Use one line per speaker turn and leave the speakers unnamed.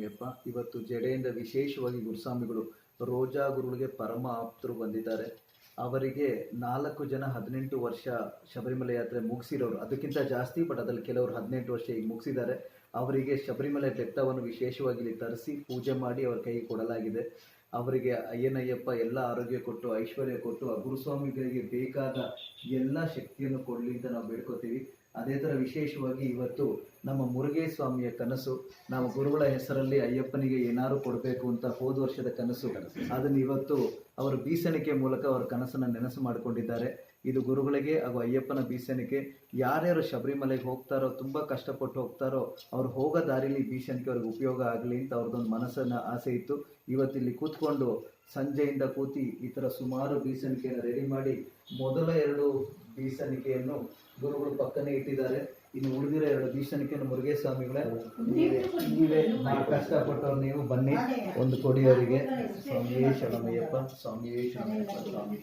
ಶರಣಮಯ್ಯಪ್ಪ ಇವತ್ತು ಜಡೆಯಿಂದ ವಿಶೇಷವಾಗಿ ಗುರುಸ್ವಾಮಿಗಳು ರೋಜಾ ಗುರುಗಳಿಗೆ ಪರಮ ಆಪ್ತರು ಬಂದಿದ್ದಾರೆ. ಅವರಿಗೆ ನಾಲ್ಕು ಜನ ಹದಿನೆಂಟು ವರ್ಷ ಶಬರಿಮಲೆ ಯಾತ್ರೆ ಮುಗಿಸಿರೋರು. ಅದಕ್ಕಿಂತ ಜಾಸ್ತಿ ಬಟ್ ಅದರಲ್ಲಿ ಕೆಲವರು ಹದಿನೆಂಟು ವರ್ಷ ಈಗ ಮುಗಿಸಿದ್ದಾರೆ. ಅವರಿಗೆ ಶಬರಿಮಲೆ ಬೆಟ್ಟವನ್ನು ವಿಶೇಷವಾಗಿ ಇಲ್ಲಿ ತರಿಸಿ ಪೂಜೆ ಮಾಡಿ ಅವರ ಕೈಗೆ ಕೊಡಲಾಗಿದೆ. ಅವರಿಗೆ ಅಯ್ಯನಯ್ಯಪ್ಪ ಎಲ್ಲ ಆರೋಗ್ಯ ಕೊಟ್ಟು, ಐಶ್ವರ್ಯ ಕೊಟ್ಟು, ಆ ಗುರುಸ್ವಾಮಿಗಳಿಗೆ ಬೇಕಾದ ಎಲ್ಲ ಶಕ್ತಿಯನ್ನು ಕೊಡಲಿ ಅಂತ ನಾವು ಬೇಡ್ಕೋತೀವಿ. ಅದೇ ಥರ ವಿಶೇಷವಾಗಿ ಇವತ್ತು ನಮ್ಮ ಮುರುಗೇ ಸ್ವಾಮಿಯ ಕನಸು, ನಾವು ಗುರುಗಳ ಹೆಸರಲ್ಲಿ ಅಯ್ಯಪ್ಪನಿಗೆ ಏನಾರು ಕೊಡಬೇಕು ಅಂತ ಹೋದ ವರ್ಷದ ಕನಸು, ಅದನ್ನು ಇವತ್ತು ಅವರು ಬೀಸಣಿಕೆ ಮೂಲಕ ಅವರ ಕನಸನ್ನು ನೆನಸು ಮಾಡಿಕೊಂಡಿದ್ದಾರೆ. ಇದು ಗುರುಗಳಿಗೆ ಹಾಗೂ ಅಯ್ಯಪ್ಪನ ಬೀಸಣಿಕೆ, ಯಾರ್ಯಾರು ಶಬರಿಮಲೆಗೆ ಹೋಗ್ತಾರೋ, ತುಂಬ ಕಷ್ಟಪಟ್ಟು ಹೋಗ್ತಾರೋ, ಅವ್ರು ಹೋಗೋ ದಾರಿಲಿ ಬೀಸಣಿಕೆ ಅವ್ರಿಗೆ ಉಪಯೋಗ ಆಗಲಿ ಅಂತ ಅವ್ರದ್ದೊಂದು ಮನಸ್ಸನ್ನು ಆಸೆ ಇತ್ತು. ಇವತ್ತಿಲ್ಲಿ ಕೂತ್ಕೊಂಡು ಸಂಜೆಯಿಂದ ಕೂತಿ ಈ ಥರ ಸುಮಾರು ಬೀಸಣಿಕೆಯನ್ನು ರೆಡಿ ಮಾಡಿ ಮೊದಲ ಎರಡು ಬೀಸಣಿಕೆಯನ್ನು ಗುರುಗಳು ಪಕ್ಕನೆ ಇಟ್ಟಿದ್ದಾರೆ. ಇನ್ನು ಉಳಿದಿರೋ ಎರಡು ಬೀಸಣಿಕೆಯನ್ನು ಮುರುಗೇಶ ಸ್ವಾಮಿಗಳೇ ನೀವೇ ನೀವೇ ಕಷ್ಟಪಟ್ಟವ್ರು ನೀವು ಬನ್ನಿ. ಒಂದು ಕೊಡಿಯವರಿಗೆ. ಸ್ವಾಮಿಯೇ ಶರಣಮಯ್ಯಪ್ಪ ಸ್ವಾಮಿಯೇ ಶರಣಮಯ್ಯಪ್ಪ ಸ್ವಾಮಿ